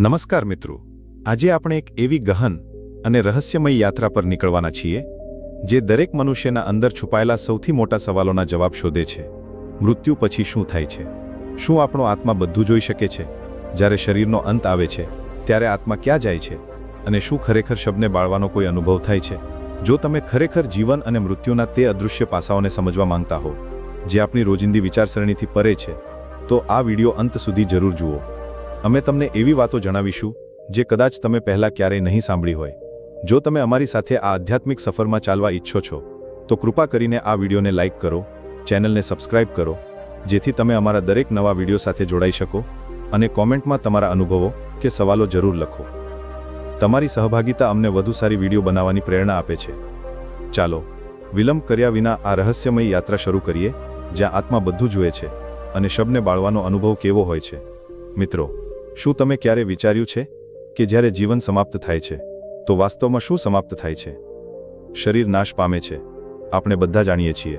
નમસ્કાર મિત્રો. આજે આપણે એક એવી ગહન અને રહસ્યમય યાત્રા પર નીકળવાના છીએ, જે દરેક મનુષ્યના અંદર છુપાયેલા સૌથી મોટા સવાલોના જવાબ શોધે છે. મૃત્યુ પછી શું થાય છે? શું આપણો આત્મા બધું જોઈ શકે છે? જ્યારે શરીરનો અંત આવે છે, ત્યારે આત્મા ક્યાં જાય છે? અને શું ખરેખર શબને બાળવાનો કોઈ અનુભવ થાય છે? જો તમે ખરેખર જીવન અને મૃત્યુના તે અદૃશ્ય પાસાઓને સમજવા માંગતા હો, જે આપણી રોજિંદી વિચારસરણીથી પરે છે, તો આ વિડિયો અંત સુધી જરૂર જુઓ. અમે તમને એવી વાતો જણાવીશું, જે કદાચ તમે પહેલાં ક્યારેય નહીં સાંભળી હોય. જો તમે અમારી સાથે આ આધ્યાત્મિક સફરમાં ચાલવા ઈચ્છો છો, તો કૃપા કરીને આ વિડીયોને લાઇક કરો, ચેનલને સબસ્ક્રાઇબ કરો, જેથી તમે અમારા દરેક નવા વીડિયો સાથે જોડાઈ શકો અને કોમેન્ટમાં તમારા અનુભવો કે સવાલો જરૂર લખો. તમારી સહભાગિતા અમને વધુ સારી વીડિયો બનાવવાની પ્રેરણા આપે છે. ચાલો, વિલંબ કર્યા વિના આ રહસ્યમય યાત્રા શરૂ કરીએ, જ્યાં આત્મા બધું જુએ છે અને શબને બાળવાનો અનુભવ કેવો હોય છે. મિત્રો શું તમે ક્યારે વિચાર્યું છે કે જ્યારે જીવન સમાપ્ત થાય છે, તો વાસ્તવમાં શું સમાપ્ત થાય છે? શરીર નાશ પામે છે. આપણે બધા જાણીએ છીએ.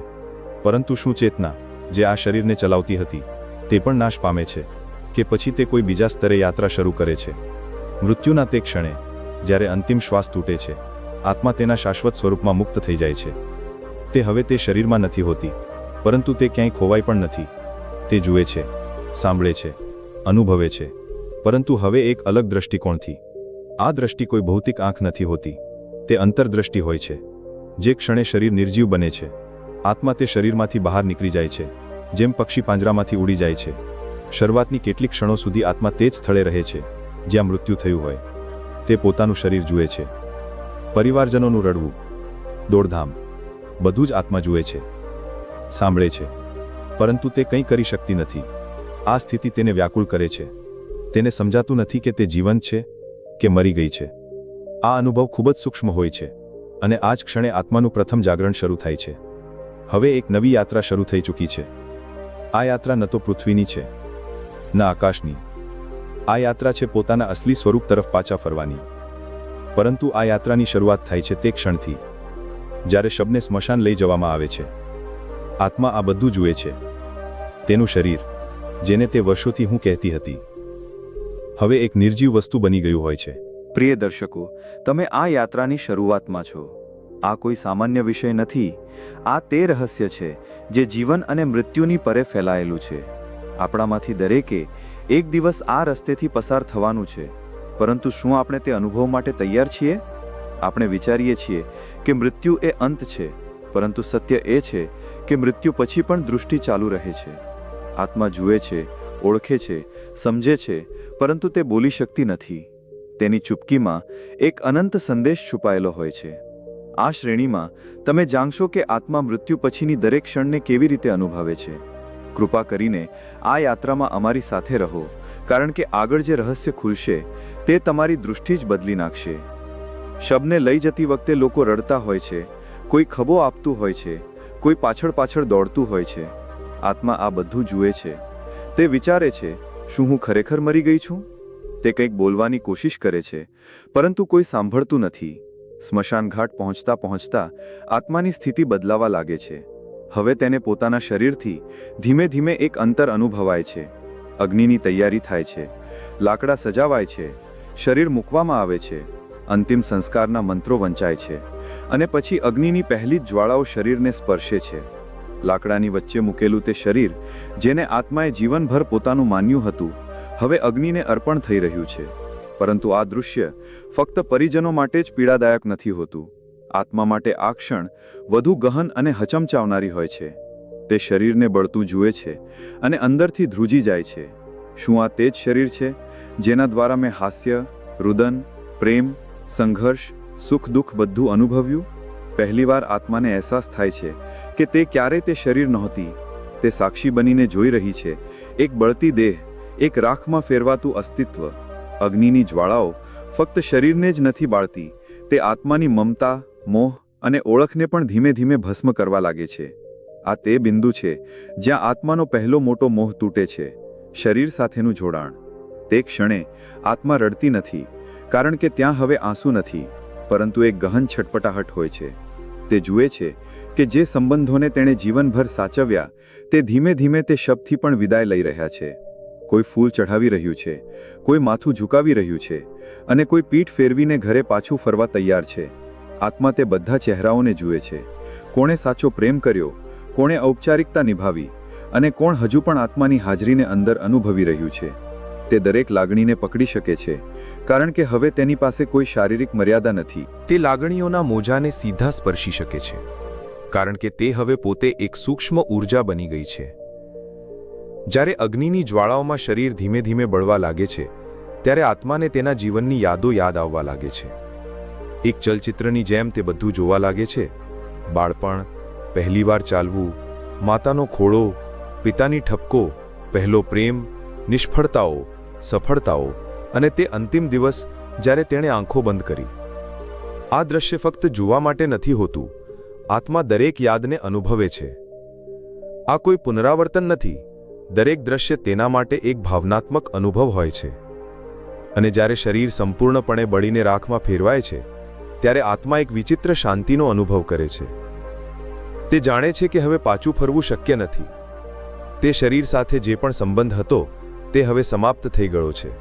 પરંતુ શું ચેતના, જે આ શરીરને ચલાવતી હતી, તે પણ નાશ પામે છે કે પછી તે કોઈ બીજા સ્તરે યાત્રા શરૂ કરે છે? મૃત્યુના તે ક્ષણે, જ્યારે અંતિમ શ્વાસ તૂટે છે, આત્મા તેના શાશ્વત સ્વરૂપમાં મુક્ત થઈ જાય છે. તે હવે તે શરીરમાં નથી હોતી, પરંતુ તે ક્યાંય ખોવાઈ પણ નથી. તે જુએ છે, સાંભળે છે, અનુભવે છે. પરંતુ હવે એક અલગ દ્રષ્ટિકોણથી. આ દ્રષ્ટિ કોઈ ભૌતિક આંખ નથી હોતી. તે અંતરદ્રષ્ટિ હોય છે. જે ક્ષણે શરીર નિર્જીવ બને છે. આત્મા તે શરીરમાંથી બહાર નીકળી જાય છે. જેમ પક્ષી પાંજરામાંથી ઉડી જાય છે. શરૂઆતની કેટલીક ક્ષણો સુધી આત્મા તે જ સ્થળે રહે છે, જ્યાં મૃત્યુ થયું હોય. તે પોતાનું શરીર જુએ છે. પરિવારજનોનું રડવું, દોડધામ, બધું જ આત્મા જુએ છે. સાંભળે છે. પરંતુ તે કંઈ કરી શકતી નથી. આ સ્થિતિ તેને વ્યાકુળ કરે છે. તેને સમજાતું નથી કે તે જીવંત છે કે મરી ગઈ છે. આ અનુભવ ખૂબ જ સૂક્ષ્મ હોય છે અને આ જ ક્ષણે આત્માનું પ્રથમ જાગરણ શરૂ થાય છે. હવે એક નવી યાત્રા શરૂ થઈ ચૂકી છે. આ યાત્રા ન તો પૃથ્વીની છે, ન આકાશની. આ યાત્રા છે પોતાના અસલી સ્વરૂપ તરફ પાછા ફરવાની. પરંતુ આ યાત્રાની શરૂઆત થાય છે તે ક્ષણથી, જ્યારે શબને સ્મશાન લઈ જવામાં આવે છે. આત્મા આ બધું જુએ છે. તેનું શરીર, જેને તે વર્ષોથી હું કહેતી હતી. હવે એક નિર્જીવ વસ્તુ બની ગયું હોય છે. પ્રિય દર્શકો, તમે આ યાત્રાની શરૂઆતમાં છો. આ કોઈ સામાન્ય વિષય નથી. આ તે રહસ્ય છે જે જીવન અને મૃત્યુની પરે ફેલાયેલું છે. આપણામાંથી દરેકે એક દિવસ આ રસ્તેથી પસાર થવાનું છે. પરંતુ શું આપણે તે અનુભવ માટે તૈયાર છીએ? આપણે વિચારીએ છીએ કે મૃત્યુ એ અંત છે, પરંતુ સત્ય એ છે કે મૃત્યુ પછી પણ દૃષ્ટિ ચાલુ રહે છે. આત્મા જુએ છે, ઓળખે છે સમજે છે, પરંતુ તે બોલી શકતી નથી. તેની ચૂપકીમાં એક અનંત સંદેશ છુપાયેલો હોય છે. આ શ્રેણીમાં તમે જાણશો કે આત્મા મૃત્યુ પછીની દરેક ક્ષણને કેવી રીતે અનુભવે છે. કૃપા કરીને આ યાત્રામાં અમારી સાથે રહો, કારણ કે આગળ જે રહસ્ય ખુલશે, તે તમારી દૃષ્ટિ જ બદલી નાખશે. શબને લઈ જતી વખતે લોકો રડતા હોય છે, કોઈ ખભો આપતું હોય છે, કોઈ પાછળ પાછળ દોડતું હોય છે. આત્મા આ બધું જુએ છે. તે વિચારે છે શું હું ખરેખર મરી ગઈ છું? તે કંઈક બોલવાની કોશિશ કરે છે, પરંતુ કોઈ સાંભળતું નથી. સ્મશાનઘાટ પહોંચતા પહોંચતા આત્માની સ્થિતિ બદલાવા લાગે છે. હવે તેને પોતાના શરીરથી ધીમે ધીમે એક અંતર અનુભવાય છે. અગ્નિની તૈયારી થાય છે, લાકડા સજાવાય છે, શરીર મૂકવામાં આવે છે, અંતિમ સંસ્કારના મંત્રો વંચાય છે અને પછી અગ્નિની પહેલી જ જ્વાળાઓ શરીરને સ્પર્શે છે. લાકડાની વચ્ચે મૂકેલું તે શરીર, જેને આત્માએ જીવનભર પોતાનું માન્યું હતું, હવે અગ્નિને અર્પણ થઈ રહ્યું છે. પરંતુ આ દૃશ્ય ફક્ત પરિજનો માટે જ પીડાદાયક નથી હોતું. આત્મા માટે આ ક્ષણ વધુ ગહન અને હચમચાવનારી હોય છે. તે શરીરને બળતું જુએ છે અને અંદરથી ધ્રુજી જાય છે. શું આ તે જ શરીર છે જેના દ્વારા મેં હાસ્ય, રુદન, પ્રેમ, સંઘર્ષ સુખ દુઃખ બધું અનુભવ્યું? પહેલીવાર આત્માને અહેસાસ થાય છે કે તે ક્યારે તે શરીર નહોતી. તે સાક્ષી બનીને જોઈ રહી છે. એક બળતી દેહ, એક રાખમાં ફેરવાતું અસ્તિત્વ. અગ્નિની જ્વાળાઓ ફક્ત શરીરને જ નથી બાળતી, તે આત્માની મમતા, મોહ અને ઓળખને પણ ધીમે ધીમે ભસ્મ કરવા લાગે છે. આ તે બિંદુ છે જ્યાં આત્માનો પહેલો મોટો મોહ તૂટે છે, શરીર સાથેનું જોડાણ. તે ક્ષણે આત્મા રડતી નથી, કારણ કે ત્યાં હવે આંસુ નથી, પરંતુ એક ગહન છટપટાહટ હોય છે. તે જુએ છે કે જે સંબંધોને તેણે જીવનભર સાચવ્યા, તે ધીમે ધીમે તે શબથી પણ વિદાય લઈ રહ્યા છે. કોઈ ફૂલ ચઢાવી રહ્યું છે, કોઈ માથું ઝુકાવી રહ્યું છે, અને કોઈ પીઠ ફેરવીને ઘરે પાછું ફરવા તૈયાર છે. આત્મા તે બધા ચહેરાઓને જુએ છે. કોણે સાચો પ્રેમ કર્યો, કોણે ઔપચારિકતા નિભાવી, અને કોણ હજુ પણ આત્માની હાજરીને અંદર અનુભવી રહ્યું છે. તે દરેક લાગણીને પકડી શકે છે, કારણ કે હવે તેની પાસે કોઈ શારીરિક મર્યાદા નથી. તે લાગણીઓના મોજાને સીધા સ્પર્શી શકે છે, કારણ કે તે હવે પોતે એક સૂક્ષ્મ ઊર્જા બની ગઈ છે. જ્યારે અગ્નિની જ્વાળાઓમાં શરીર ધીમે ધીમે બળવા લાગે છે, ત્યારે આત્માને તેના જીવનની યાદો યાદ આવવા લાગે છે. એક ચલચિત્રની જેમ તે બધું જોવા લાગે છે, બાળપણ, પહેલીવાર ચાલવું, માતાનો ખોળો, પિતાની ઠપકો, પહેલો પ્રેમ, નિષ્ફળતાઓ સફળતાઓ અને તે અંતિમ દિવસ જ્યારે તેણે આંખો બંધ કરી. આ દ્રશ્ય ફક્ત જોવા માટે નથી હોતું, આત્મા દરેક યાદને અનુભવે છે. આ કોઈ પુનરાવર્તન નથી, દરેક દ્રશ્ય તેના માટે એક ભાવનાત્મક અનુભવ હોય છે. અને જ્યારે શરીર સંપૂર્ણપણે બળીને રાખમાં ફેરવાય છે, ત્યારે આત્મા એક વિચિત્ર શાંતિનો અનુભવ કરે છે. તે જાણે છે કે હવે પાછું ફરવું શક્ય નથી. તે શરીર સાથે જે પણ સંબંધ હતો તે હવે સમાપ્ત થઈ ગયો છે.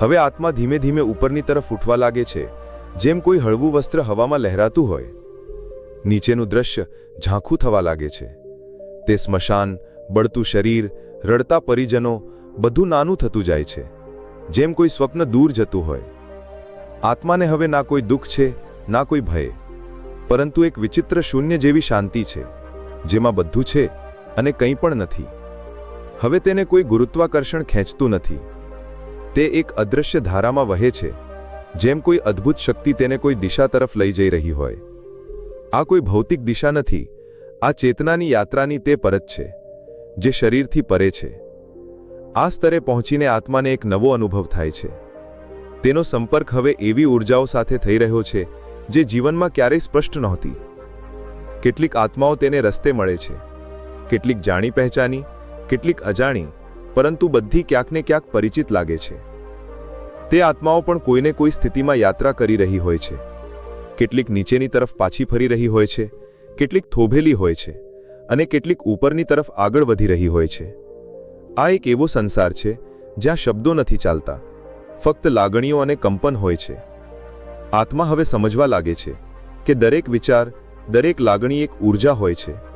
હવે આત્મા ધીમે ધીમે ઉપરની તરફ ઉઠવા લાગે છે, જેમ કોઈ હળવું વસ્ત્ર હવામાં લહેરાતું હોય. નીચેનું દ્રશ્ય ઝાંખું થવા લાગે છે. તે સ્મશાન, બળતું શરીર, રડતા પરિજનો, બધું નાનું થતું જાય છે, જેમ કોઈ સ્વપ્ન દૂર જતું હોય. આત્માને હવે ના કોઈ દુઃખ છે, ના કોઈ ભય, પરંતુ એક વિચિત્ર શૂન્ય જેવી શાંતિ છે, જેમાં બધું છે અને કંઈ પણ નથી. હવે તેને કોઈ ગુરુત્વાકર્ષણ ખેંચતું નથી. તે એક અદૃશ્ય ધારામાં વહે છે, જેમ કોઈ અદ્ભુત શક્તિ તેને કોઈ દિશા તરફ લઈ જઈ રહી હોય. આ કોઈ ભૌતિક દિશા નથી, આ ચેતનાની યાત્રાની તે પરત છે, જે શરીરથી પરે છે. આ સ્તરે પહોંચીને આત્માને એક નવો અનુભવ થાય છે. તેનો સંપર્ક હવે એવી ઊર્જાઓ સાથે થઈ રહ્યો છે, જે જીવનમાં ક્યારેય સ્પષ્ટ નહોતી. કેટલીક આત્માઓ તેને રસ્તે મળે છે, કેટલીક જાણી પહેચાની કેટલીક અજાણી, પરંતુ બધી ક્યાંકને ક્યાંક પરિચિત લાગે છે. તે આત્માઓ પણ કોઈને કોઈ સ્થિતિમાં યાત્રા કરી રહી હોય છે. કેટલીક નીચેની તરફ પાછી ફરી રહી હોય છે, કેટલીક થોભેલી હોય છે, અને કેટલીક ઉપરની તરફ આગળ વધી રહી હોય છે. આ એક એવો સંસાર છે, જ્યાં શબ્દો નથી ચાલતા, ફક્ત લાગણીઓ અને કંપન હોય છે. આત્મા હવે સમજવા લાગે છે, કે દરેક વિચાર, દરેક લાગણી એક ઊર્જા હોય છે.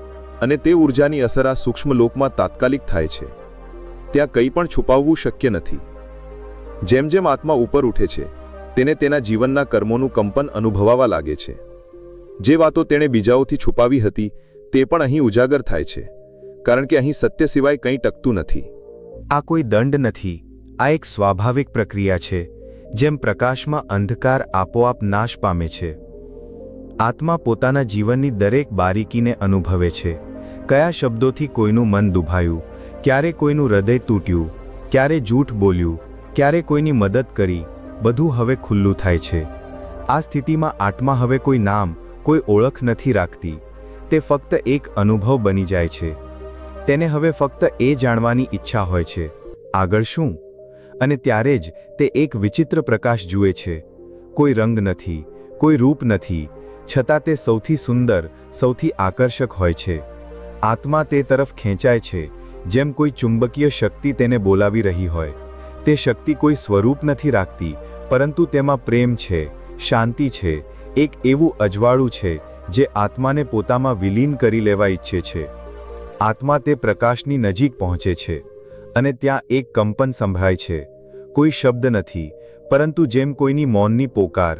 અને તે ઉર્જાની અસર આ સૂક્ષ્મ લોકમાં તાત્કાલિક થાય છે. ત્યાં કંઈ પણ છુપાવવું શક્ય નથી. જેમ જેમ આત્મા ઉપર ઉઠે છે, તેને તેના જીવનના કર્મોનું કંપન અનુભવાવા લાગે છે. જે વાતો તેણે બીજાઓથી છુપાવી હતી, તે પણ અહીં ઉજાગર થાય છે, કારણ કે અહીં સત્ય સિવાય કંઈ ટકતું નથી. આ કોઈ દંડ નથી, આ એક સ્વાભાવિક પ્રક્રિયા છે, જેમ પ્રકાશમાં અંધકાર આપોઆપ નાશ પામે છે. આત્મા પોતાના જીવનની દરેક બારીકીને અનુભવે છે. કયા શબ્દોથી કોઈનું મન દુભાયું? ક્યારે કોઈનું હૃદય તૂટ્યું? ક્યારે જૂઠ બોલ્યું? ક્યારે કોઈની મદદ કરી? બધું હવે ખુલ્લું થાય છે. આ સ્થિતિમાં આત્મા હવે કોઈ નામ, કોઈ ઓળખ નથી રાખતી. તે ફક્ત એક અનુભવ બની જાય છે. તેને હવે ફક્ત એ જાણવાની ઈચ્છા હોય છે. આગળ શું? અને ત્યારે જ તે એક વિચિત્ર પ્રકાશ જુએ છે. કોઈ રંગ નથી, કોઈ રૂપ નથી, છતાં તે સૌથી સુંદર, સૌથી આકર્ષક હોય છે. આત્મા તે તરફ ખેંચાય છે, જેમ કોઈ ચુંબકીય શક્તિ તેને બોલાવી રહી હોય. તે શક્તિ કોઈ સ્વરૂપ નથી રાખતી, પરંતુ તેમાં પ્રેમ છે, શાંતિ છે, એક એવું અજવાળું છે, જે આત્માને પોતામાં વિલીન કરી લેવા ઈચ્છે છે. આત્મા તે પ્રકાશની નજીક પહોંચે છે, અને ત્યાં એક કંપન સંભળાય છે. કોઈ શબ્દ નથી, પરંતુ જેમ કોઈની મૌનની પોકાર.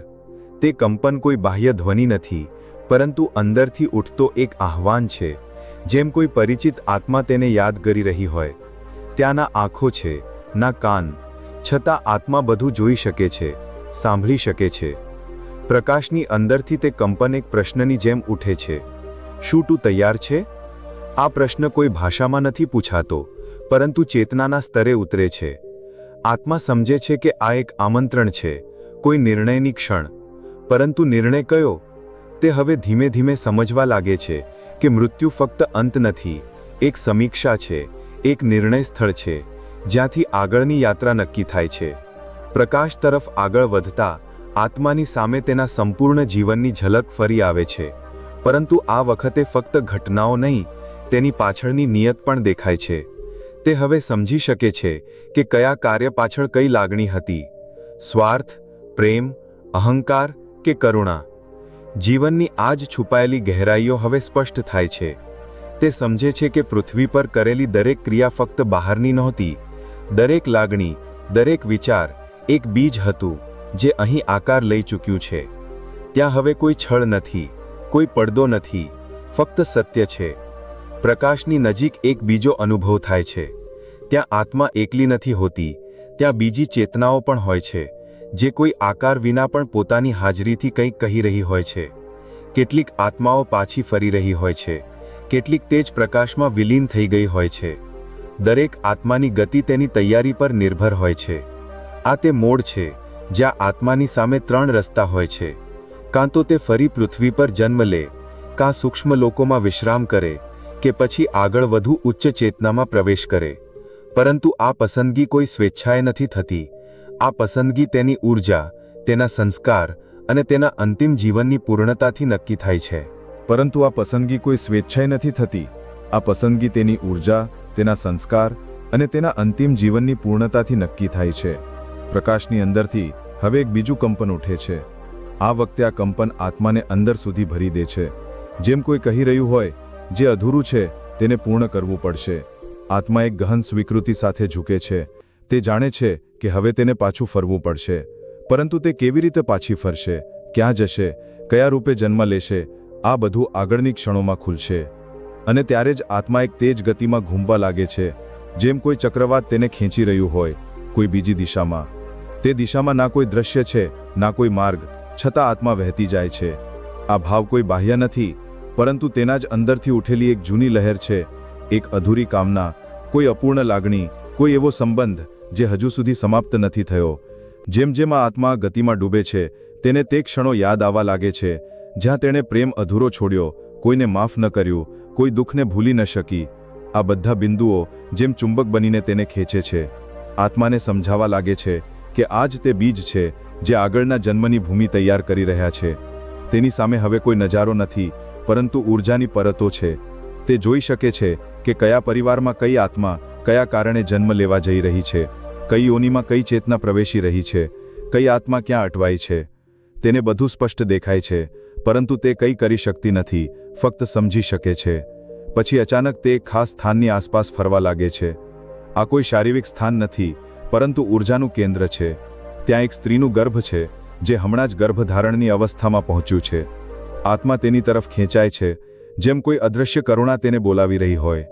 તે કંપન કોઈ બાહ્ય ધ્વનિ નથી, પરંતુ અંદરથી ઉઠતો એક આહ્વાન છે જેમ કોઈ પરિચિત આત્મા તેને યાદ કરી રહી હોય, ત્યાંના આંખો છે, ના કાન, છતાં આત્મા બધું જોઈ શકે છે, સાંભળી શકે છે. પ્રકાશની અંદરથી તે કંપન એક પ્રશ્નની જેમ ઉઠે છે. શું તું તૈયાર છે? આ પ્રશ્ન કોઈ ભાષામાં નથી પૂછાતો, પરંતુ ચેતનાના સ્તરે ઉતરે છે. આત્મા સમજે છે કે આ એક આમંત્રણ છે, કોઈ નિર્ણયની ક્ષણ. પરંતુ નિર્ણય કયો? તે હવે ધીમે ધીમે સમજવા લાગે છે કે મૃત્યુ ફક્ત અંત નથી, એક સમીક્ષા છે, એક નિર્ણય સ્થળ છે, જ્યાંથી આગળની યાત્રા નક્કી થાય છે. પ્રકાશ તરફ આગળ વધતા, આત્માની સામે તેના સંપૂર્ણ જીવનની ઝલક ફરી આવે છે. પરંતુ આ વખતે ફક્ત ઘટનાઓ નહીં, તેની પાછળની નિયત પણ દેખાય છે. તે હવે સમજી શકે છે કે કયા કાર્ય પાછળ કઈ લાગણી હતી. સ્વાર્થ, પ્રેમ, અહંકાર કે કરુણા. જીવનની આ જ છુપાયેલી ગહેરાઈઓ હવે સ્પષ્ટ થાય છે. તે સમજે છે કે પૃથ્વી પર કરેલી દરેક ક્રિયા ફક્ત બહારની નહોતી. દરેક લાગણી, દરેક વિચાર એક બીજ હતું, જે અહીં આકાર લઈ ચૂક્યું છે. ત્યાં હવે કોઈ છળ નથી, કોઈ પડદો નથી, ફક્ત સત્ય છે. પ્રકાશની નજીક એક બીજો અનુભવ થાય છે. ત્યાં આત્મા એકલી નથી હોતી, ત્યાં બીજી ચેતનાઓ પણ હોય છે. જે કોઈ આકાર વિના પણ પોતાની હાજરીથી કંઈક કહી રહી હોય છે. કેટલીક આત્માઓ પાછી ફરી રહી હોય છે. કેટલીક તેજ પ્રકાશમાં વિલીન થઈ ગઈ હોય છે. દરેક આત્માની ગતિ તેની તૈયારી પર નિર્ભર હોય છે. આ તે મોડ છે, જ્યાં આત્માની સામે ત્રણ રસ્તા હોય છે. કાં તો તે ફરી પૃથ્વી પર જન્મ લે, કાં સૂક્ષ્મ લોકોમાં વિશ્રામ કરે, કે પછી આગળ વધુ ઉચ્ચ ચેતનામાં પ્રવેશ કરે. પરંતુ આ પસંદગી કોઈ સ્વેચ્છાએ નથી થતી. આ પસંદગી તેની ઊર્જા તેના સંસ્કાર અને તેના અંતિમ જીવનની પૂર્ણતાથી નક્કી થાય છે. પરંતુ આ પસંદગી કોઈ સ્વેચ્છાએ નથી થતી. આ પસંદગી તેની ઊર્જા તેના સંસ્કાર અને તેના અંતિમ જીવનની પૂર્ણતાથી નક્કી થાય છે. પ્રકાશની અંદરથી હવે એક બીજું કંપન ઉઠે છે. આ વખતે આ કંપન આત્માને અંદર સુધી ભરી દે છે. જેમ કોઈ કહી રહ્યું હોય, જે અધૂરું છે, તેને પૂર્ણ કરવું પડશે. આત્મા એક ગહન સ્વીકૃતિ સાથે ઝૂકે છે. તે જાણે છે કે હવે તેને પાછું ફરવું પડશે. પરંતુ તે કેવી રીતે પાછી ફરશે? ક્યાં જશે? કયા રૂપે જન્મ લેશે? આ બધું આગળની ક્ષણોમાં ખુલશે. અને ત્યારે જ આત્મા એક તેજ ગતિમાં ઘૂમવા લાગે છે. જેમ કોઈ ચક્રવાત તેને ખેંચી રહ્યું હોય, કોઈ બીજી દિશામાં. તે દિશામાં ના કોઈ દ્રશ્ય છે, ના કોઈ માર્ગ, છતાં આત્મા વહેતી જાય છે. આ ભાવ કોઈ બાહ્ય નથી, પરંતુ તેના જ અંદરથી ઉઠેલી એક જૂની લહેર છે, એક અધૂરી કામના, કોઈ અપૂર્ણ લાગણી, કોઈ એવો સંબંધ જે હજુ સુધી સમાપ્ત નથી થયો. જેમ જેમ આ આત્મા ગતિમાં ડૂબે છે, તેને તે ક્ષણો યાદ આવવા લાગે છે, જ્યાં તેણે પ્રેમ અધૂરો છોડ્યો, કોઈને માફ ન કર્યું, કોઈ દુઃખને ભૂલી ન શકી. આ બધા બિંદુઓ જેમ ચુંબક બનીને તેને ખેંચે છે. આત્માને સમજાવવા લાગે છે કે આ જ તે બીજ છે જે આગળના જન્મની ભૂમિ તૈયાર કરી રહ્યા છે. તેની સામે હવે કોઈ નજારો નથી, પરંતુ ઊર્જાની પરતો છે. તે જોઈ શકે છે કે કયા પરિવારમાં કઈ આત્મા કયા કારણે જન્મ લેવા જઈ રહી છે. કઈ યોનિમાં કઈ ચેતના પ્રવેશી રહી છે, કઈ આત્મા ક્યાં અટવાય છે, તેને બધું સ્પષ્ટ દેખાય છે, પરંતુ તે કંઈ કરી શકતી નથી, ફક્ત સમજી શકે છે. પછી અચાનક તે ખાસ સ્થાનની આસપાસ ફરવા લાગે છે. આ કોઈ શારીરિક સ્થાન નથી, પરંતુ ઊર્જાનું કેન્દ્ર છે. ત્યાં એક સ્ત્રીનું ગર્ભ છે, જે હમણાં જ ગર્ભધારણની અવસ્થામાં પહોંચ્યું છે. આત્મા તેની તરફ ખેંચાય છે, જેમ કોઈ અદૃશ્ય કરુણા તેને બોલાવી રહી હોય.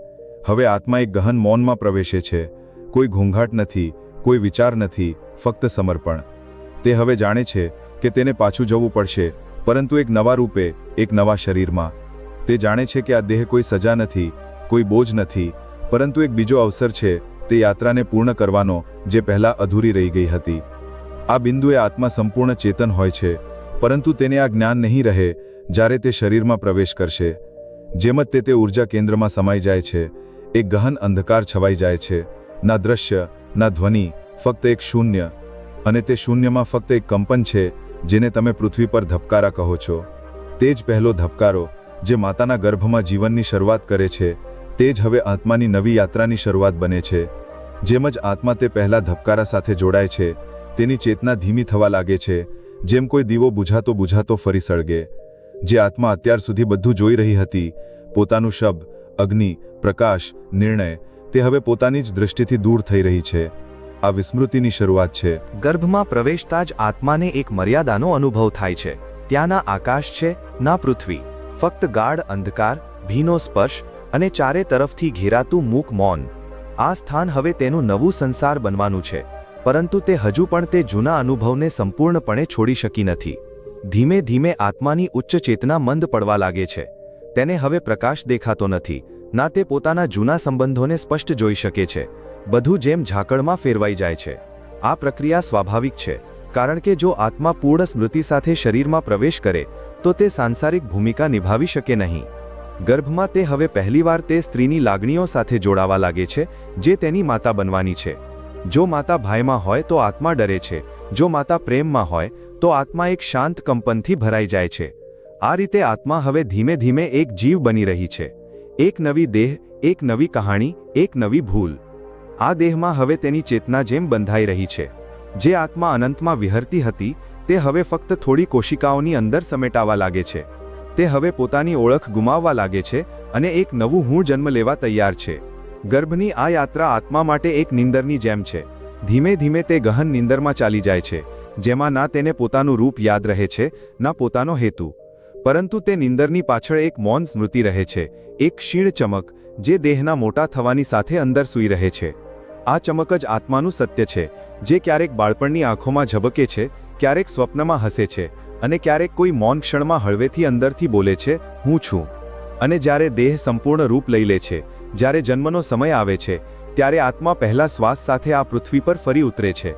હવે આત્મા એક ગહન મૌનમાં પ્રવેશે છે. કોઈ ઘોંઘાટ નથી, કોઈ વિચાર નથી, ફક્ત સમર્પણ. તે હવે જાણે છે કે તેને પાછું જવું પડશે, પરંતુ એક નવા રૂપે, એક નવા શરીરમાં. તે જાણે છે કે આ દેહ કોઈ સજા નથી, કોઈ બોજ નથી, પરંતુ એક બીજો અવસર છે, તે યાત્રાને પૂર્ણ કરવાનો, જે પહેલાં અધૂરી રહી ગઈ હતી. આ બિંદુએ આત્મા સંપૂર્ણ ચેતન હોય છે, પરંતુ તેને આ જ્ઞાન નહીં રહે, જ્યારે તે શરીરમાં પ્રવેશ કરશે. જેમ જ તે તે ઊર્જા કેન્દ્રમાં સમાઈ જાય છે, એક ગહન અંધકાર છવાઈ જાય છે. ના દ્રશ્ય, ના ધ્વનિ, ફક્ત એક શૂન્ય. અને તે શૂન્યમાં ફક્ત એક કંપન છે, જેને તમે પૃથ્વી પર ધબકારા કહો છો. તે જ પહેલો ધબકારો, જે માતાના ગર્ભમાં જીવનની શરૂઆત કરે છે, તે જ હવે આત્માની નવી યાત્રાની શરૂઆત બને છે. જેમ જ આત્મા તે પહેલા ધબકારા સાથે જોડાય છે, તેની ચેતના ધીમી થવા લાગે છે, જેમ કોઈ દીવો બુઝાતો બુઝાતો ફરી સળગે. જે આત્મા અત્યાર સુધી બધું જોઈ રહી હતી, પોતાનું શબ્દ અગ્નિ, પ્રકાશ, નિર્ણય તે હવે પોતાની જ દૃષ્ટિથી દૂર થઈ રહી છે. આ વિસ્મૃતિની શરૂઆત છે. ગર્ભમાં પ્રવેશતા જ આત્માને એક મર્યાદાનો અનુભવ થાય છે. ત્યાં ના આકાશ છે, ના પૃથ્વી. ફક્ત ગાઢ અંધકાર, ભીનો સ્પર્શ અને ચારે તરફથી ઘેરાતું મૂક મૌન. આ સ્થાન હવે તેનું નવું સંસાર બનવાનું છે. પરંતુ તે હજુ પણ તે જૂના અનુભવને સંપૂર્ણપણે છોડી શકી નથી. ધીમે ધીમે આત્માની ઉચ્ચ ચેતના મંદ પડવા લાગે છે. તેને હવે પ્રકાશ દેખાતો નથી. ના તે પોતાના જૂના સંબંધોને સ્પષ્ટ જોઈ શકે છે. બધું જેમ ઝાકળમાં ફેરવાઈ જાય છે. આ પ્રક્રિયા સ્વાભાવિક છે, કારણ કે જો આત્મા પૂર્ણ સ્મૃતિ સાથે શરીરમાં પ્રવેશ કરે, તો તે સાંસારિક ભૂમિકા નિભાવી શકે નહીં. ગર્ભમાં તે હવે પહેલીવાર તે સ્ત્રીની લાગણીઓ સાથે જોડાવા લાગે છે, જે તેની માતા બનવાની છે. જો માતા ભાઈમાં હોય તો આત્મા ડરે છે, જો માતા પ્રેમમાં હોય, તો આત્મા એક શાંત કંપનથી ભરાઈ જાય છે. આ રીતે આત્મા હવે ધીમે ધીમે એક જીવ બની રહી છે. એક નવી દેહ, એક નવી કહાણી, એક નવી ભૂલ. આ દેહમાં હવે તેની ચેતના જેમ બંધાઈ રહી છે. જે આત્મા અનંતમાં વિહરતી હતી, તે હવે ફક્ત થોડી કોશિકાઓની અંદર સમેટાવા લાગે છે. તે હવે પોતાની ઓળખ ગુમાવવા લાગે છે અને એક નવું હું જન્મ લેવા તૈયાર છે. ગર્ભની આ યાત્રા આત્મા માટે એક નિંદરની જેમ છે. ધીમે ધીમે તે ગહન નિંદરમાં ચાલી જાય છે, જેમાં ના તેને પોતાનું રૂપ યાદ રહે છે, ના પોતાનો હેતુ. પરંતુ તે નિંદરની પાછળ એક મૌન સ્મૃતિ રહે છે, એક ક્ષીણ ચમક, જે દેહના મોટા થવાની સાથે અંદર સૂઈ રહે છે. આ ચમક જ આત્માનું સત્ય છે, જે ક્યારેક બાળપણની આંખોમાં ઝબકે છે, ક્યારેક સ્વપ્નમાં હસે છે, અને ક્યારેક કોઈ મૌન ક્ષણમાં હળવેથી અંદરથી બોલે છે, હું છું. અને જ્યારે દેહ સંપૂર્ણ રૂપ લઈ લે છે, જ્યારે જન્મનો સમય આવે છે, ત્યારે આત્મા પહેલા શ્વાસ સાથે આ પૃથ્વી પર ફરી ઉતરે છે.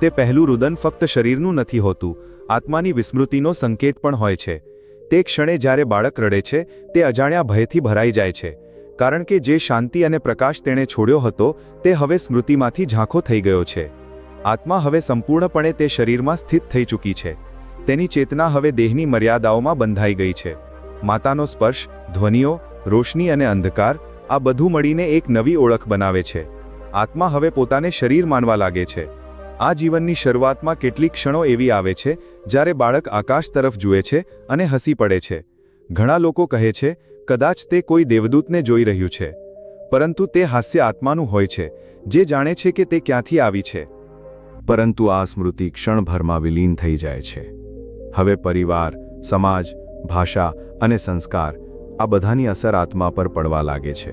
તે પહેલું રુદન ફક્ત શરીરનું નથી હોતું, આત્માની વિસ્મૃતિનો સંકેત પણ હોય છે. તે ક્ષણે જ્યારે બાળક રડે છે, તે અજાણ્યા ભયથી ભરાઈ જાય છે. કારણ કે જે શાંતિ અને પ્રકાશ તેણે છોડ્યો હતો, તે હવે સ્મૃતિમાંથી ઝાંખો થઈ ગયો છે. આત્મા હવે સંપૂર્ણપણે તે શરીરમાં સ્થિત થઈ ચૂકી છે. તેની ચેતના હવે દેહની મર્યાદાઓમાં બંધાઈ ગઈ છે. માતાનો સ્પર્શ, ધ્વનિઓ, રોશની અને અંધકાર, આ બધું મળીને એક નવી ઓળખ બનાવે છે. આત્મા હવે પોતાને શરીર માનવા લાગે છે. આ જીવનની શરૂઆતમાં કેટલીક ક્ષણો એવી આવે છે જ્યારે બાળક આકાશ તરફ જુએ છે અને હસી પડે છે. ઘણા લોકો કહે છે, કદાચ તે કોઈ દેવદૂતને જોઈ રહ્યું છે. પરંતુ તે હાસ્ય આત્માનું હોય છે, જે જાણે છે કે તે ક્યાંથી આવી છે. પરંતુ આ સ્મૃતિ ક્ષણભરમાં વિલીન થઈ જાય છે. હવે પરિવાર, સમાજ, ભાષા અને સંસ્કાર આ બધાની અસર આત્મા પર પડવા લાગે છે.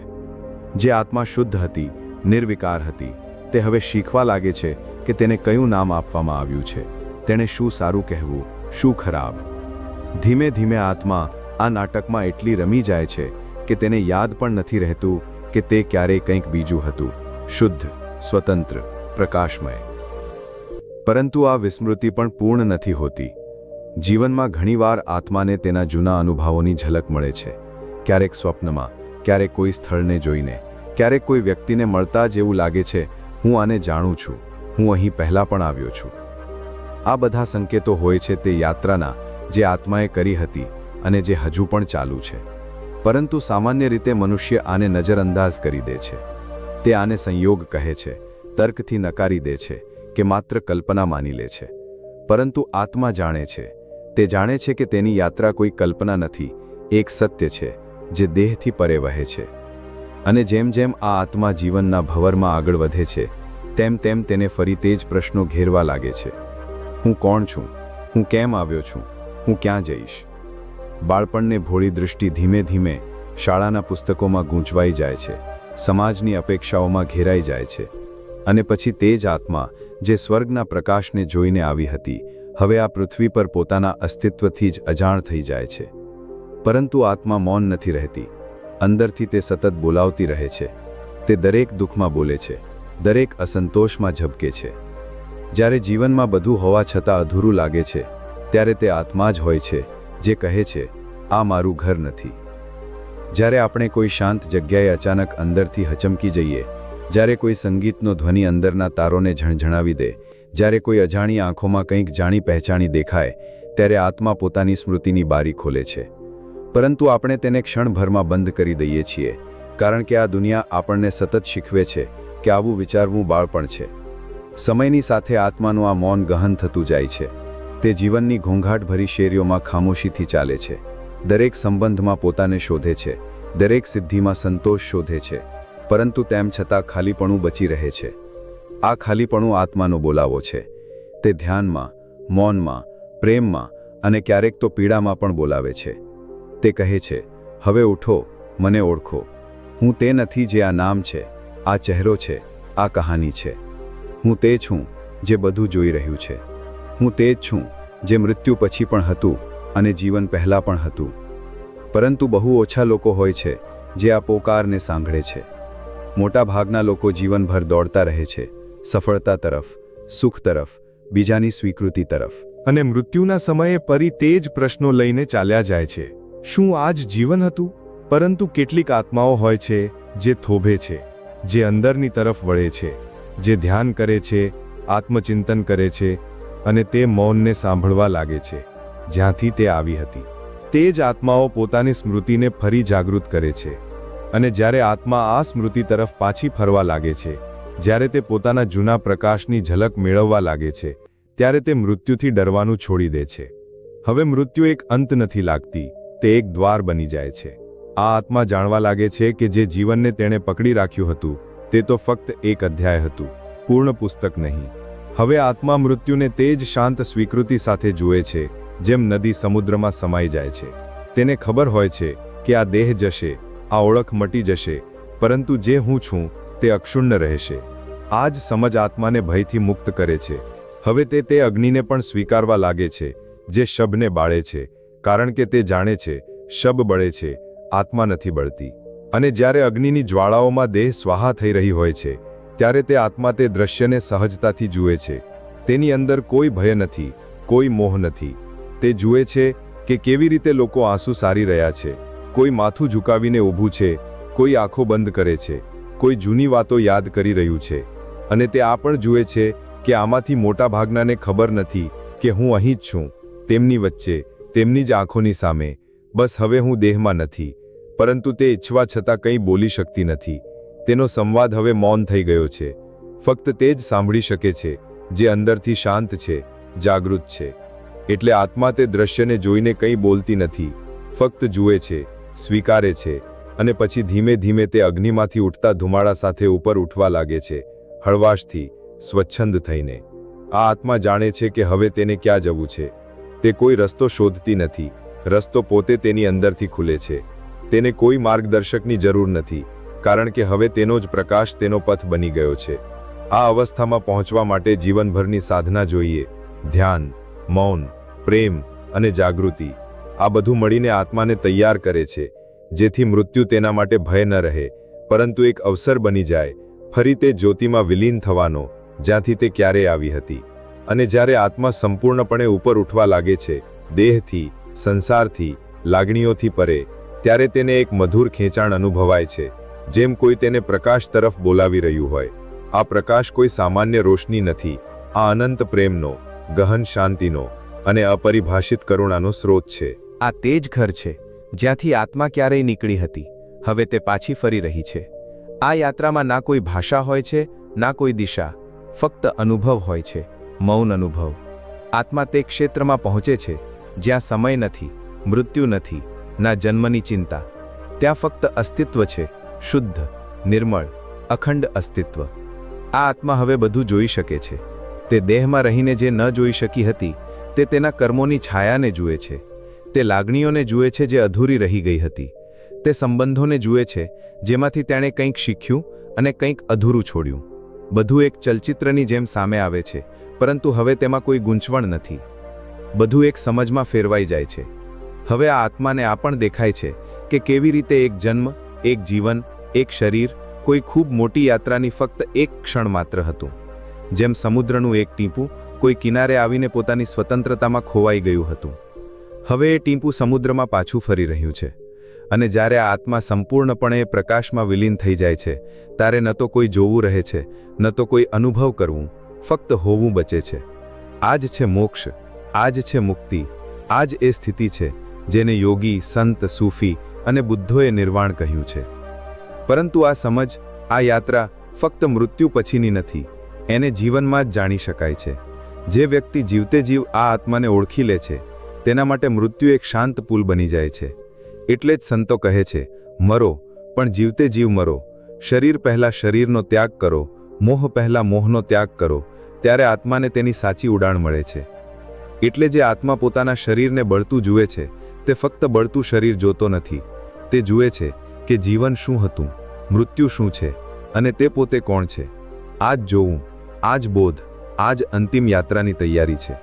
જે આત્મા શુદ્ધ હતી, નિર્વિકાર હતી, તે હવે શીખવા લાગે છે કે તેને કયું નામ આપવામાં આવ્યું છે. તેણે શું સારું કહેવું, શું ખરાબ? ધીમે ધીમે આત્મા આ નાટકમાં એટલી રમી જાય છે કે તેને યાદ પણ નથી રહેતું કે તે ક્યારેય કંઈક બીજું હતું. શુદ્ધ, સ્વતંત્ર, પ્રકાશમય. પરંતુ આ વિસ્મૃતિ પણ પૂર્ણ નથી હોતી. જીવનમાં ઘણીવાર આત્માને તેના જૂના અનુભવોની ઝલક મળે છે. ક્યારેક સ્વપ્નમાં, ક્યારેક કોઈ સ્થળને જોઈને, ક્યારેક કોઈ વ્યક્તિને મળતા જ એવું લાગે છે, હું આને જાણું છું. હું અહીં પહેલાં પણ આવ્યો છું. આ બધા સંકેતો હોય છે તે યાત્રાના, જે આત્માએ કરી હતી અને જે હજુ પણ ચાલુ છે. પરંતુ સામાન્ય રીતે મનુષ્ય આને નજરઅંદાજ કરી દે છે. તે આને સંયોગ કહે છે, તર્કથી નકારી દે છે કે માત્ર કલ્પના માની લે છે. પરંતુ આત્મા જાણે છે, તે જાણે છે કે તેની યાત્રા કોઈ કલ્પના નથી, એક સત્ય છે, જે દેહથી પરે વહે છે. અને જેમ જેમ આ આત્મા જીવનના ભવરમાં આગળ વધે છે, તેમ તેમ તેને ફરી તે જ પ્રશ્નો ઘેરવા લાગે છે. હું કોણ છું? હું કેમ આવ્યો છું? હું ક્યાં જઈશ? બાળપણને ભોળી દૃષ્ટિ ધીમે ધીમે શાળાના પુસ્તકોમાં ગૂંચવાઈ જાય છે, સમાજની અપેક્ષાઓમાં ઘેરાઈ જાય છે અને પછી તે જ આત્મા જે સ્વર્ગના પ્રકાશને જોઈને આવી હતી, હવે આ પૃથ્વી પર પોતાના અસ્તિત્વથી જ અજાણ થઈ જાય છે. પરંતુ આત્મા મૌન નથી રહેતી, અંદરથી તે સતત બોલાવતી રહે છે, તે દરેક દુઃખમાં બોલે છે, દરેક અસંતોષમાં ઝબકે છે. જ્યારે જીવનમાં બધું હોવા છતાં અધૂરું લાગે છે, ત્યારે તે આત્મા જ હોય છે, જે કહે છે, આ મારું ઘર નથી. જ્યારે આપણે કોઈ શાંત જગ્યાએ અચાનક અંદરથી હચમકી જઈએ, જ્યારે કોઈ સંગીતનો ધ્વનિ અંદરના તારોને ઝણઝણાવી દે, જ્યારે કોઈ અજાણી આંખોમાં કંઈક જાણી પહેચાણી દેખાય, ત્યારે આત્મા પોતાની સ્મૃતિની બારી ખોલે છે. પરંતુ આપણે તેને ક્ષણભરમાં બંધ કરી દઈએ છીએ, કારણ કે આ દુનિયા આપણને સતત શીખવે છે કે આવું વિચારવું બાળપણ છે. સમયની સાથે આત્માનું આ મૌન ગહન થતું જાય છે. તે જીવનની ઘોંઘાટભરી શેરીઓમાં ખામોશીથી ચાલે છે. દરેક સંબંધમાં પોતાને શોધે છે. દરેક સિદ્ધિમાં સંતોષ શોધે છે. પરંતુ તેમ છતાં ખાલીપણું બચી રહે છે. આ ખાલીપણું આત્માનો બોલાવો છે. તે ધ્યાનમાં, મૌનમાં, પ્રેમમાં અને ક્યારેક તો પીડામાં પણ બોલાવે છે. તે કહે છે, હવે ઉઠો, મને ઓળખો. હું તે નથી જે આ નામ છે, આ ચહેરો છે, આ કહાની છે. હું તે છું જે બધું જોઈ રહ્યું છે. હું તે જ છું જે મૃત્યુ પછી પણ હતું અને જીવન પહેલાં પણ હતું. પરંતુ બહુ ઓછા લોકો હોય છે જે આ પોકારને સાંભળે છે. મોટાભાગના લોકો જીવનભર દોડતા રહે છે, સફળતા તરફ, સુખ તરફ, બીજાની સ્વીકૃતિ તરફ. અને મૃત્યુના સમયે ફરી તે જ પ્રશ્નો લઈને ચાલ્યા જાય છે. શું આ જ જીવન હતું? પરંતુ કેટલીક આત્માઓ હોય છે જે થોભે છે, જે અંદરની તરફ વળે છે. જે ધ્યાન કરે છે, આત્મચિંતન કરે છે અને તે મૌનને સાંભળવા લાગે છે, જ્યાંથી તે આવી હતી. તે જ આત્માઓ પોતાની સ્મૃતિને ફરી જાગૃત કરે છે અને જ્યારે આત્મા આ સ્મૃતિ તરફ પાછી ફરવા લાગે છે, જ્યારે તે પોતાના જૂના પ્રકાશની ઝલક મેળવવા લાગે છે, ત્યારે તે મૃત્યુથી ડરવાનું છોડી દે છે. હવે મૃત્યુ એક અંત નથી લાગતી, તે એક દ્વાર બની જાય છે. આ આત્મા જાણવા લાગે છે કે જે જીવનને તેણે પકડી રાખ્યું હતું તે તો ફક્ત એક અધ્યાય હતું, પૂર્ણ પુસ્તક નહીં. હવે આત્મા મૃત્યુને તે જ શાંત સ્વીકૃતિ સાથે જુએ છે, જેમ નદી સમુદ્રમાં સમાઈ જાય છે. તેને ખબર હોય છે કે આ દેહ જશે, આ ઓળખ મટી જશે, પરંતુ જે હું છું, તે અક્ષુણ્ણ રહેશે. આ જ સમજ આત્માને ભયથી મુક્ત કરે છે. હવે તે તે અગ્નિને પણ સ્વીકારવા લાગે છે, જે શબને બાળે છે, કારણ કે તે જાણે છે, શબ બળે છે, આત્મા નથી બળતી. અને જ્યારે અગ્નિની જ્વાળાઓમાં દેહ સ્વાહા થઈ રહી હોય છે, ત્યારે તે આત્મા તે દ્રશ્યને સહજતાથી જુએ છે. તેની અંદર કોઈ ભય નથી, કોઈ મોહ નથી. તે જુએ છે કે કેવી રીતે લોકો આંસુ સારી રહ્યા છે, કોઈ માથું ઝુકાવીને ઊભું છે, કોઈ આંખો બંધ કરે છે, કોઈ જૂની વાતો યાદ કરી રહ્યું છે. અને તે આ પણ જુએ છે કે આમાંથી મોટા ભાગનાને ખબર નથી કે હું અહીં જ છું, તેમની વચ્ચે, તેમની જ આંખોની સામે. બસ હવે હું દેહમાં નથી. પરંતુ તે ઈચ્છવા છતાં કંઈ બોલી શકતી નથી. તેનો સંવાદ હવે મૌન થઈ ગયો છે. ફક્ત તે જ સાંભળી શકે છે, જે અંદરથી શાંત છે, જાગૃત છે. એટલે આત્મા તે દ્રશ્યને જોઈને કંઈ બોલતી નથી. ફક્ત જુએ છે, સ્વીકારે છે, અને પછી ધીમે ધીમે તે અગ્નિમાંથી ઉઠતા ધુમાડા સાથે ઉપર ઉઠવા લાગે છે, હળવાશથી, સ્વચ્છંદ થઈને. આ આત્મા જાણે છે કે હવે તેને ક્યાં જવું છે. તે કોઈ રસ્તો શોધતી નથી. રસ્તો પોતે તેની અંદરથી ખુલે છે. તેને કોઈ માર્ગદર્શકની જરૂર નથી, કારણ કે હવે તેનો જ પ્રકાશ તેનો પથ બની ગયો છે. આ અવસ્થામાં પહોંચવા માટે જીવનભરની સાધના જોઈએ. ધ્યાન, મૌન, પ્રેમ અને જાગૃતિ. આ બધું મળીને આત્માને તૈયાર કરે છે, જેથી મૃત્યુ તેના માટે ભય ન રહે, પરંતુ એક અવસર બની જાય, ફરી તે જ્યોતિમાં વિલીન થવાનો, જ્યાંથી તે ક્યારેય આવી હતી. અને જ્યારે આત્મા સંપૂર્ણપણે ઉપર ઉઠવા લાગે છે, દેહથી, સંસારથી, લાગણીઓથી પરે ત્યારે તેને એક મધુર ખેંચાણ અનુભવાય છે, જેમ કોઈ તેને પ્રકાશ તરફ બોલાવી રહ્યું હોય. આ પ્રકાશ કોઈ સામાન્ય રોશની નથી, આ અનંત પ્રેમનો, ગહન શાંતિનો અને અપરિભાષિત કરુણાનો સ્રોત છે. આ તે જ ઘર છે, જ્યાંથી આત્મા ક્યારેય નીકળી હતી, હવે તે પાછી ફરી રહી છે. આ યાત્રામાં ના કોઈ ભાષા હોય છે, ના કોઈ દિશા, ફક્ત અનુભવ હોય છે, મૌન અનુભવ. આત્મા તે ક્ષેત્રમાં પહોંચે છે, જ્યાં સમય નથી, મૃત્યુ નથી ના જન્મની ચિંતા. ત્યાં ફક્ત અસ્તિત્વ છે, શુદ્ધ, નિર્મળ, અખંડ અસ્તિત્વ. આ આત્મા હવે બધું જોઈ શકે છે. તે દેહમાં રહીને જે ન જોઈ શકી હતી, તે તેના કર્મોની છાયાને જુએ છે. તે લાગણીઓને જુએ છે જે અધૂરી રહી ગઈ હતી. તે સંબંધોને જુએ છે, જેમાંથી તેણે કંઈક શીખ્યું અને કંઈક અધૂરું છોડ્યું. બધું એક ચલચિત્રની જેમ સામે આવે છે, પરંતુ હવે તેમાં કોઈ ગૂંચવણ નથી. બધું એક સમજમાં ફેરવાઈ જાય છે. હવે આ આત્માને આ પણ દેખાય છે કે કેવી રીતે એક જન્મ, એક જીવન, એક શરીર, કોઈ ખૂબ મોટી યાત્રાની ફક્ત એક ક્ષણ માત્ર હતું. જેમ સમુદ્રનું એક ટીપું કોઈ કિનારે આવીને પોતાની સ્વતંત્રતામાં ખોવાઈ ગયું હતું. હવે એ ટીપું સમુદ્રમાં પાછું ફરી રહ્યું છે અને જ્યારે આ આત્મા સંપૂર્ણપણે પ્રકાશમાં વિલીન થઈ જાય છે ત્યારે ન તો કોઈ જોવું રહે છે, ન તો કોઈ અનુભવ કરવું, ફક્ત હોવું બચે છે. આ જ છે મોક્ષ આ જ છે મુક્તિ આ જ એ સ્થિતિ છે જેને યોગી, સંત, સૂફી અને બુદ્ધોએ નિર્વાણ કહ્યું છે. પરંતુ આ સમજ, આ યાત્રા ફક્ત મૃત્યુ પછીની નથી, એને જીવનમાં જ જાણી શકાય છે. જે વ્યક્તિ જીવતે જીવ આ આત્માને ઓળખી લે છે, તેના માટે મૃત્યુ એક શાંત પુલ બની જાય છે. એટલે જ સંતો કહે છે, મરો, પણ જીવતે જીવ મરો. શરીર પહેલા શરીરનો ત્યાગ કરો, મોહ પહેલા મોહનો ત્યાગ કરો, ત્યારે આત્માને તેની સાચી ઉડાણ મળે છે. એટલે જે આત્મા પોતાના શરીરને બળતું જુએ છે તે ફક્ત બળતું શરીર જોતો નથી. તે જુએ છે કે જીવન શું હતું, મૃત્યુ શું છે, અને તે પોતે કોણ છે. આ જ જોવું આ જ બોધ આ જ અંતિમ યાત્રાની તૈયારી છે.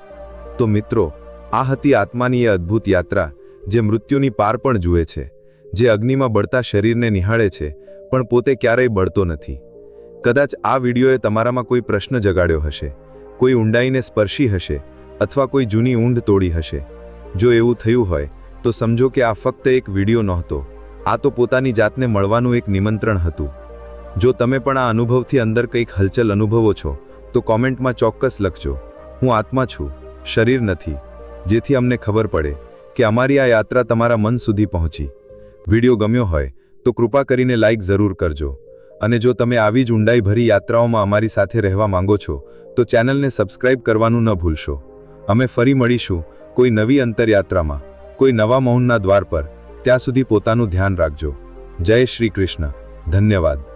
તો મિત્રો, આ હતી આત્માની એ અદ્ભુત યાત્રા, જે મૃત્યુની પાર પણ જુએ છે, જે અગ્નિમાં બળતા શરીરને નિહાળે છે, પણ પોતે ક્યારેય બળતો નથી. કદાચ આ વિડીયોએ તમારામાં કોઈ પ્રશ્ન જગાડ્યો હશે, કોઈ ઊંડાઈને સ્પર્શી હશે, અથવા કોઈ જૂની ઊંડ તોડી હશે. જો એવું થયું હોય તો સમજો કે આ ફક્ત એક વીડિયો નહોતો. આ તો પોતાની જાતને મળવાનું એક નિમંત્રણ હતું. જો તમે પણ આ અનુભવથી અંદર કંઈક હલચલ અનુભવો છો, તો કોમેન્ટમાં ચોક્કસ લખજો. હું આત્મા છું, શરીર નથી. જેથી અમને ખબર પડે કે અમારી આ યાત્રા તમારા મન સુધી પહોંચી. વીડિયો ગમ્યો હોય, તો કૃપા કરીને લાઇક જરૂર કરજો. અને જો તમે આવી જ ઊંડાઈભરી યાત્રાઓમાં અમારી સાથે રહેવા માંગો છો, તો ચેનલને સબસ્ક્રાઇબ કરવાનું ન ભૂલશો. અમે ફરી મળીશું કોઈ નવી અંતરયાત્રામાં. કોઈ નવા મૌનના દ્વાર પર ત્યાં સુધી પોતાનું ધ્યાન રાખજો. જય શ્રી કૃષ્ણ. ધન્યવાદ.